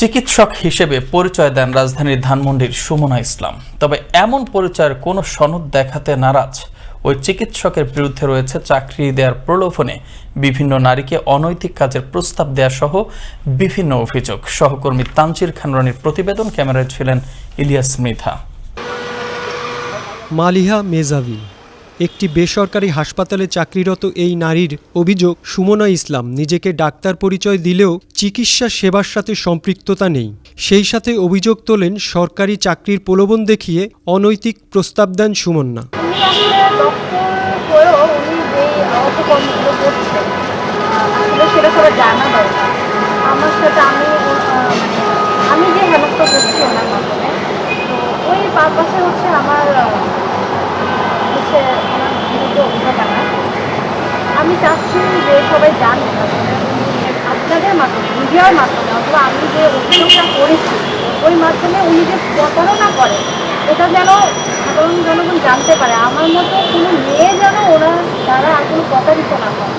চিকিৎসক হিসেবে পরিচয় দেন রাজধানীর ধানমন্ডির সুমনা ইসলাম। তবে এমন পরিচয়ের কোনো সনদ দেখাতে নারাজ। ওই চিকিৎসকের বিরুদ্ধে রয়েছে চাকরি দেওয়ার প্রলোভনে বিভিন্ন নারীকে অনৈতিক কাজের প্রস্তাব দেওয়া সহ বিভিন্ন অভিযোগ। সহকর্মী তানচির খান রনির প্রতিবেদন ক্যামেরায় ছিলেন ইলিয়াস মৃধা। মালিহা মেজাভি। একটি বেসরকারি হাসপাতালে চাকরিরত এই নারীর অভিযোগ, সুমনা ইসলাম নিজেকে ডাক্তার পরিচয় দিলেও চিকিৎসা সেবার সাথে সম্পৃক্ততা নেই। সেই সাথে অভিযোগ তোলেন, সরকারি চাকরির প্রলোভন দেখিয়ে অনৈতিক প্রস্তাব দেন সুমন্না মানে আমি যে হেনস্থ করছি ওনার মাধ্যমে, তো ওই পারপাসে হচ্ছে আমার হচ্ছে আনা আমি চাচ্ছি যে সবাই উনি আপনাদের মাধ্যমে, মিডিয়ার মাধ্যমে অথবা আমি যে অভিযোগটা করেছি, ওই মাধ্যমে উনি যে প্রতারণা করেন এটা যেন সাধারণ জনগণ জানতে পারে। আমার মতো কোনো মেয়ে যেন ওরা দ্বারা আর কোনো প্রতারিত না হয়।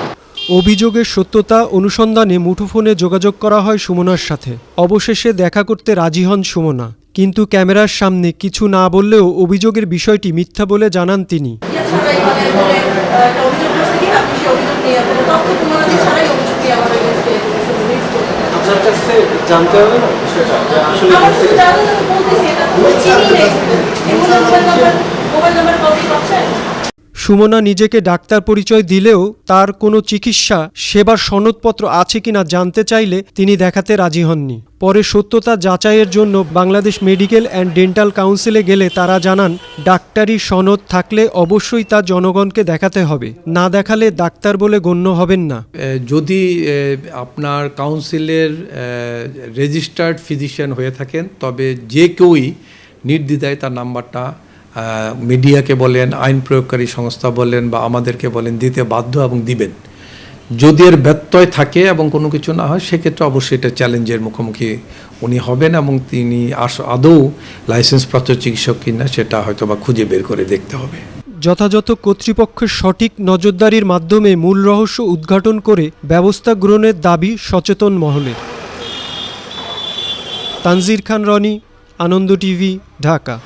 অভিযোগের সত্যতা অনুসন্ধানে মুঠোফোনে যোগাযোগ করা হয় সুমনার সাথে। অবশেষে দেখা করতে রাজি হন সুমনা। কিন্তু ক্যামেরার সামনে কিছু না বললেও অভিযোগের বিষয়টি মিথ্যা বলে জানান তিনি। মানে জানতে সুমনা নিজেকে ডাক্তার পরিচয় দিলেও তার কোনো চিকিৎসা, সেবার সনদপত্র আছে কিনা জানতে চাইলে তিনি দেখাতে রাজি হননি। পরে সত্যতা যাচাইয়ের জন্য বাংলাদেশ মেডিকেল অ্যান্ড ডেন্টাল কাউন্সিলে গেলে তারা জানান, ডাক্তারি সনদ থাকলে অবশ্যই তা জনগণকে দেখাতে হবে। না দেখালে ডাক্তার বলে গণ্য হবেন না। যদি আপনার কাউন্সিলের রেজিস্টার্ড ফিজিশিয়ান হয়ে থাকেন, তবে যে কেউই নির্দ্বিধায় তার নাম্বারটা মিডিয়াকে বলেন, আইন প্রয়োগকারী সংস্থা বলেন বা আমাদেরকে বলেন, দিতে বাধ্য এবং দিবেন। যদি এর ব্যত্যয় থাকে এবং কোনো কিছু না হয়, সেক্ষেত্রে অবশ্যই এটা চ্যালেঞ্জের মুখোমুখি উনি হবেন এবং তিনি আস- আদৌ লাইসেন্সপ্রাপ্ত চিকিৎসক কিনা, সেটা হয়তো বা খুঁজে বের করে দেখতে হবে। যথাযথ কর্তৃপক্ষের সঠিক নজরদারির মাধ্যমে মূল রহস্য উদ্ঘাটন করে ব্যবস্থা গ্রহণের দাবি সচেতন মহলের। তানজির খান, রনি, আনন্দ টিভি, ঢাকা।